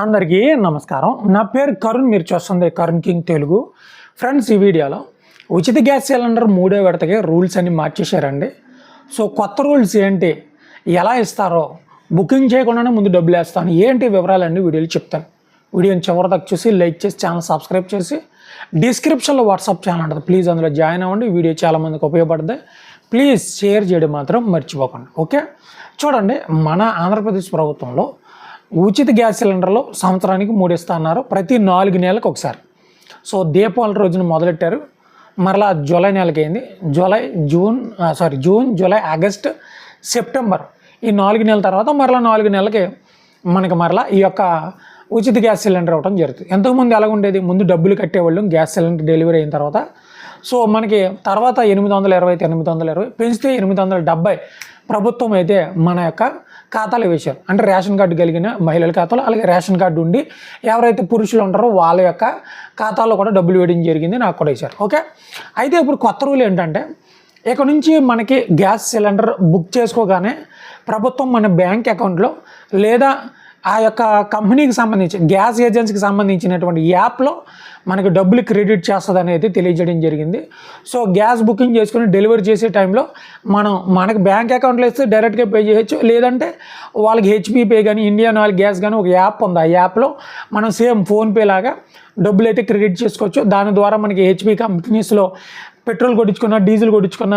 అందరికీ నమస్కారం. నా పేరు కరుణ్ మీరు చూస్తుంది కరుణ్ కింగ్ తెలుగు. ఫ్రెండ్స్ ఈ వీడియోలో ఉచిత గ్యాస్ సిలిండర్ మూడో విడతకి రూల్స్ అన్ని మార్చేశారండి. సో కొత్త రూల్స్ ఏంటి? ఎలా ఇస్తారో బుకింగ్ చేయకుండానే ముందు డబ్బులు వేస్తాను. ఏంటి వివరాలన్నీ వీడియోలు చెప్తాను. వీడియోని చివరి దాకా చూసి లైక్ చేసి ఛానల్ సబ్స్క్రైబ్ చేసి డిస్క్రిప్షన్లో వాట్సాప్ ఛానల్ ఉంటుంది. ప్లీజ్ అందులో జాయిన్ అవ్వండి. వీడియో చాలామందికి ఉపయోగపడుతుంది. ప్లీజ్ షేర్ చేయడం మాత్రం మర్చిపోకండి. ఓకే? చూడండి మన ఆంధ్రప్రదేశ్ ప్రభుత్వంలో ఉచిత గ్యాస్ సిలిండర్లు సంవత్సరానికి మూడు ఇస్తా అన్నారు. ప్రతి నాలుగు నెలలకు ఒకసారి. సో దీపావళి రోజున మొదలెట్టారు. మరలా జూలై నెలకి అయింది. July June sorry June July August September ఈ నాలుగు నెలల తర్వాత మరలా నాలుగు నెలలకి మనకి మరలా ఈ యొక్క ఉచిత గ్యాస్ సిలిండర్ అవ్వడం జరుగుతుంది. ఎంతకుముందు ఎలా ఉండేది ముందు డబ్బులు కట్టేవాళ్ళం గ్యాస్ సిలిండర్ డెలివరీ అయిన తర్వాత సో మనకి తర్వాత ఎనిమిది వందల ఇరవై అయితే ఎనిమిది వందల ఇరవై పెంచితే ఎనిమిది వందల డెబ్బై ప్రభుత్వం అయితే మన యొక్క ఖాతాలు వేశారు. అంటే రేషన్ కార్డు కలిగిన మహిళల ఖాతాలో అలాగే రేషన్ కార్డు ఉండి ఎవరైతే పురుషులు ఉంటారో వాళ్ళ యొక్క ఖాతాలో కూడా డబ్బులు వేయడం జరిగింది నాకు కూడా వేశారు. ఓకే? అయితే ఇప్పుడు కొత్త రూల్ ఏంటంటే ఇక నుంచి మనకి గ్యాస్ సిలిండర్ బుక్ చేసుకోగానే ప్రభుత్వం మన బ్యాంక్ అకౌంట్లో లేదా ఆ యొక్క కంపెనీకి సంబంధించి గ్యాస్ ఏజెన్సీకి సంబంధించినటువంటి యాప్లో మనకి డబ్బులు క్రెడిట్ చేస్తుంది అనేది తెలియజేయడం జరిగింది. సో గ్యాస్ బుకింగ్ చేసుకుని డెలివరీ చేసే టైంలో మనం మనకి బ్యాంక్ అకౌంట్లో ఇస్తే డైరెక్ట్గా పే చేయొచ్చు. లేదంటే వాళ్ళకి హెచ్పి పే కానీ ఇండియన్ ఆయిల్ గ్యాస్ కానీ ఒక యాప్ ఉంది. ఆ యాప్లో మనం సేమ్ ఫోన్పే లాగా డబ్బులు అయితే క్రెడిట్ చేసుకోవచ్చు. దాని ద్వారా మనకి హెచ్పి కంపెనీస్లో పెట్రోల్ కొట్టించుకున్న డీజిల్ కొట్టించుకున్న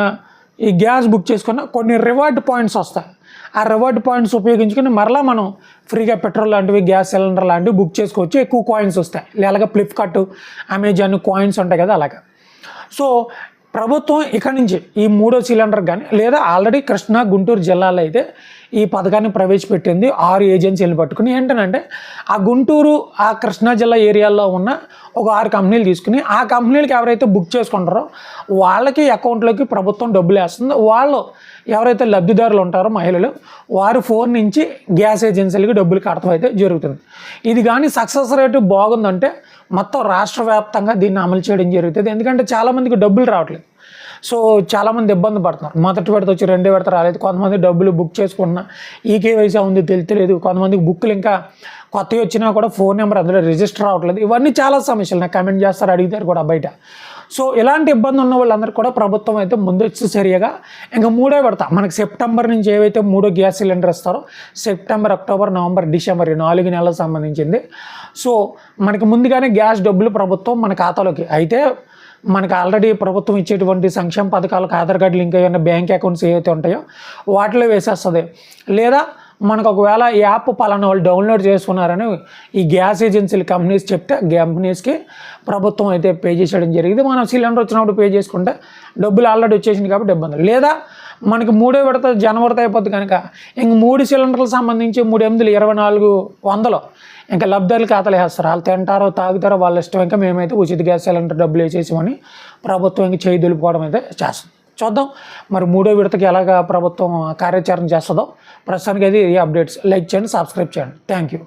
ఈ గ్యాస్ బుక్ చేసుకున్న కొన్ని రివార్డ్ పాయింట్స్ వస్తాయి. ఆ రివార్డ్ పాయింట్స్ ఉపయోగించుకుని మరలా మనం ఫ్రీగా పెట్రోల్ లాంటివి గ్యాస్ సిలిండర్ లాంటివి బుక్ చేసుకోవచ్చు. ఎక్కువ కాయిన్స్ వస్తాయి. అలాగే ఫ్లిప్కార్ట్ అమెజాన్ కాయిన్స్ ఉంటాయి కదా అలాగా. సో ప్రభుత్వం ఇక్కడి నుంచి ఈ మూడో సిలిండర్ కానీ లేదా ఆల్రెడీ కృష్ణా గుంటూరు జిల్లాలో అయితే ఈ పథకాన్ని ప్రవేశపెట్టింది ఆరు ఏజెన్సీలు పట్టుకుని. ఏంటంటే ఆ గుంటూరు ఆ కృష్ణా జిల్లా ఏరియాలో ఉన్న ఒక ఆరు కంపెనీలు తీసుకుని ఆ కంపెనీలకి ఎవరైతే బుక్ చేసుకుంటారో వాళ్ళకి అకౌంట్లోకి ప్రభుత్వం డబ్బులు వేస్తుంది. వాళ్ళు ఎవరైతే లబ్ధిదారులు ఉంటారో మహిళలు వారు ఫోన్ నుంచి గ్యాస్ ఏజెన్సీలకి డబ్బులు కడతం అయితే జరుగుతుంది. ఇది కానీ సక్సెస్ రేటు బాగుందంటే మొత్తం రాష్ట్ర వ్యాప్తంగా దీన్ని అమలు చేయడం జరుగుతుంది. ఎందుకంటే చాలామందికి డబ్బులు రావట్లేదు. సో చాలామంది ఇబ్బంది పడుతున్నారు. మొదటి విడత వచ్చి రెండో విడత రాలేదు. కొంతమంది డబ్బులు బుక్ చేసుకున్నా ఈకేవైసీ ఉంది తెలియలేదు. కొంతమందికి బుక్లు ఇంకా కొత్తవి వచ్చినా కూడా ఫోన్ నెంబర్ అందులో రిజిస్టర్ అవ్వట్లేదు. ఇవన్నీ చాలా సమస్యలు. నాకు కమెంట్ చేస్తారు అడుగుతారు కూడా బయట. సో ఇలాంటి ఇబ్బంది ఉన్న వాళ్ళందరూ కూడా ప్రభుత్వం అయితే ముందు వచ్చి చర్యగా ఇంకా మూడో విడత మనకి సెప్టెంబర్ నుంచి ఏవైతే మూడో గ్యాస్ సిలిండర్ ఇస్తారో సెప్టెంబర్ అక్టోబర్ నవంబర్ డిసెంబర్ ఈ నాలుగు నెలలకు సంబంధించింది. సో మనకి ముందుగానే గ్యాస్ డబ్బులు ప్రభుత్వం మన ఖాతాలోకి అయితే మనకు ఆల్రెడీ ప్రభుత్వం ఇచ్చేటువంటి సంక్షేమ పథకాలకు ఆధార్ కార్డు లింక్ అయ్యి ఉన్న బ్యాంక్ అకౌంట్స్ ఏవైతే ఉంటాయో వాటిలో వేసేస్తుంది. లేదా మనకు ఒకవేళ యాప్ పలానా వాళ్ళు డౌన్లోడ్ చేసుకున్నారని ఈ గ్యాస్ ఏజెన్సీల కంపెనీస్ చెప్తే కంపెనీస్కి ప్రభుత్వం అయితే పే చేసేయడం జరిగింది. మనం సిలిండర్ వచ్చినప్పుడు పే చేసుకుంటే డబ్బులు ఆల్రెడీ వచ్చేసింది కాబట్టి ఇబ్బంది లేదా. మనకి మూడో విడత జనవరితో అయిపోద్ది కనుక ఇంక మూడు సిలిండర్లకు సంబంధించి మూడు ఎనిమిది ఇరవై నాలుగు వందలు ఇంకా లబ్ధాలు ఖాతాలు వేస్తారు. వాళ్ళు తింటారో తాగుతారో వాళ్ళ ఇష్టం ఇంకా మేమైతే ఉచిత గ్యాస్ సిలిండర్ డబ్బులు వేసేసామని ప్రభుత్వం ఇంకా చేయి దులుపుకోవడం అయితే చేస్తుంది. చూద్దాం. మరి మూడో విడతకి ఎలాగ ప్రభుత్వం కార్యాచరణ చేస్తుందో. ప్రస్తుతానికి అది అప్డేట్స్. లైక్ చేయండి సబ్స్క్రైబ్ చేయండి. Thank you.